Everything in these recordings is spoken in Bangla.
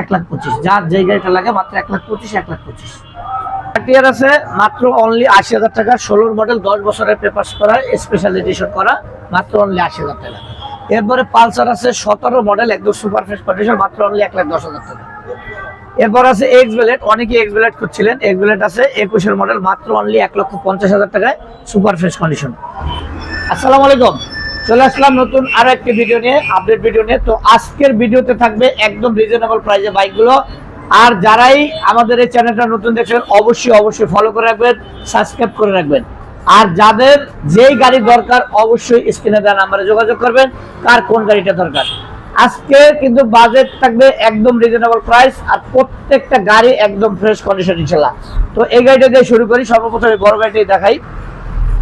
এক লাখ পঁচিশ। যার যে গাড়িটা লাগে মাত্র এক লাখ পঁচিশ, এক লাখ পঁচিশ। টিয়ার আছে, মাত্র অনলি আশি হাজার টাকা। ষোলোর মডেল দশ বছরের পেপার্স করা স্পেশাল এডিশন করা, মাত্র অনলি আশি হাজার টাকা। এরপরে পালসার আছে, সতেরো মডেল একদম সুপার কন্ডিশন মাত্র অনলি এক লাখ দশ হাজার টাকা। এরপর আছে এক্স ব্লেড অনেকে এক্স ব্লেড করছিলেন এক্স ব্লেড আছে, একুশের মডেল মাত্র অনলি এক লক্ষ পঞ্চাশ হাজার টাকায় সুপার কন্ডিশন আসসালামু আলাইকুম। চলে আসলাম নতুন আরও একটি ভিডিও নিয়ে আপডেট ভিডিও নিয়ে। তো আজকের ভিডিওতে থাকবে একদম রিজনেবল প্রাইসে বাইকগুলো আর যারাই আমাদের এই চ্যানেলটা নতুন দেখছেন, অবশ্যই অবশ্যই ফলো করে রাখবেন সাবস্ক্রাইব করে রাখবেন। আর যাদের যেই গাড়ি দরকার, অবশ্যই স্ক্রিনে দেওয়া নাম্বারে যোগাযোগ করবেন, কার কোন গাড়িটা দরকার। আজকে কিন্তু বাজেট থাকবে একদম রিজনেবল প্রাইস আর প্রত্যেকটা গাড়ি একদম ফ্রেশ কন্ডিশন ইনশাল্লাহ। তো এই গাড়িটা দিয়ে শুরু করি, সর্বপ্রথম বড় গাড়িটাই দেখাই।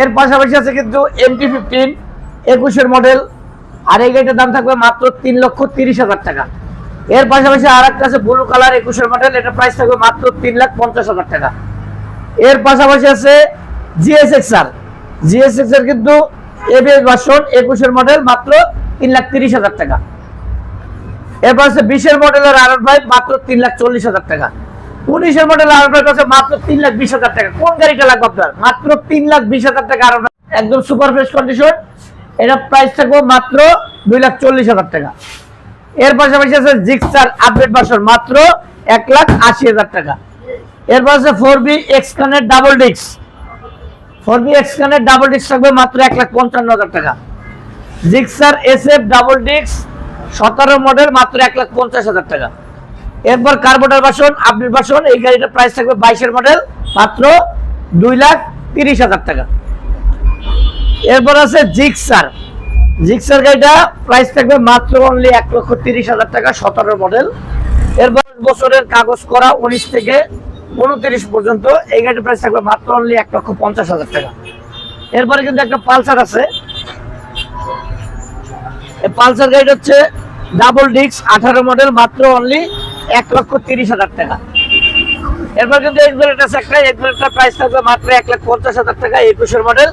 এর পাশাপাশি আছে কিন্তু এমটি ফিফটিন একুশের মডেল আর এই গাড়িটার দাম থাকবে মাত্র তিন লক্ষ তিরিশ হাজার টাকা। এর পাশাপাশি আর একটা আছে ব্লু কালার একুশের মডেল এটা প্রাইস থাকবে মাত্র তিন লাখ পঞ্চাশ হাজার টাকা। এর পাশাপাশি আছে জিএসএক্স আর জিএসএক্স এর কিন্তু এবিএস ভার্সন একুশের মডেল মাত্র তিন লাখ তিরিশ হাজার টাকা। এরপর আছে বিশের মডেলের আর ফাইভ মাত্র তিন লাখ চল্লিশ হাজার টাকা। উনিশের মডেল আর ফাইভ আছে মাত্র তিন লাখ বিশ হাজার টাকা। কোন গাড়িটা লাগবে আপনার? মাত্র তিন লাখ বিশ হাজার টাকা আর একদম সুপার ফ্রেশ কন্ডিশন এটা প্রাইস থাকবে মাত্র দুই লাখ চল্লিশ হাজার টাকা। এর পাশাপাশি আছে জিক্সার আপডেট ভার্সন মাত্র এক লাখ আশি হাজার টাকা। এরপর আছে ফোর বি এক্স কানের ডাবল ডিক্স ফোর বি এক্স কানের ডাবল ডিক্স থাকবে মাত্র এক লাখ পঞ্চান্ন হাজার টাকা। জিক্সার এস এফ ডাবল ডিক্স সতেরো মডেল মাত্র এক লাখ পঞ্চাশ হাজার টাকা। এরপর কার্বোটার বাসন, আপডেট বাসন, এই গাড়িটার প্রাইস থাকবে বাইশের মডেল মাত্র দুই লাখ তিরিশ হাজার টাকা। এরপর আছে জিক্সার জিক্সার গাড়িটা প্রাইস থাকবে মাত্র অনলি এক লক্ষ তিরিশ হাজার টাকা, সতেরো মডেল এরপর বছরের কাগজ করা উনিশ থেকে উনত্রিশ পর্যন্ত, এই গাড়ির প্রাইস থাকবে মাত্র অনলি এক লক্ষ পঞ্চাশ হাজার টাকা। এরপরে কিন্তু একটা পালসার আছে। পালসার গাড়িটা হচ্ছে ডাবল ডিক্স আঠারো মডেল মাত্র অনলি এক লক্ষ তিরিশ হাজার টাকা। এরপর কিন্তু একটা এক্সবেলেটটার প্রাইস থাকবে মাত্র এক লাখ পঞ্চাশ হাজার টাকা একুশের মডেল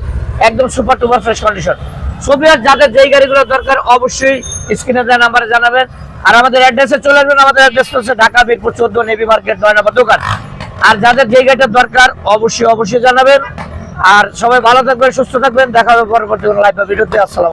একদম সুপার টুপার ফ্রেশ কন্ডিশন ছবি আর যাদের যেই গাড়িগুলো দরকার, অবশ্যই স্ক্রিনে দেওয়া নাম্বারে জানাবেন। আর আমাদের অ্যাড্রেসে চলে আসবেন, আমাদের অ্যাড্রেস হচ্ছে ঢাকা, মিরপুর, চোদ্দ নেভি মার্কেট নয় নম্বর দোকান। আর যাদের যেই গাড়িটার দরকার, অবশ্যই অবশ্যই জানাবেন। আর সবাই ভালো থাকবেন, সুস্থ থাকবেন, দেখা হবে পরবর্তী লাইভ ভিডিওতে আসসালাম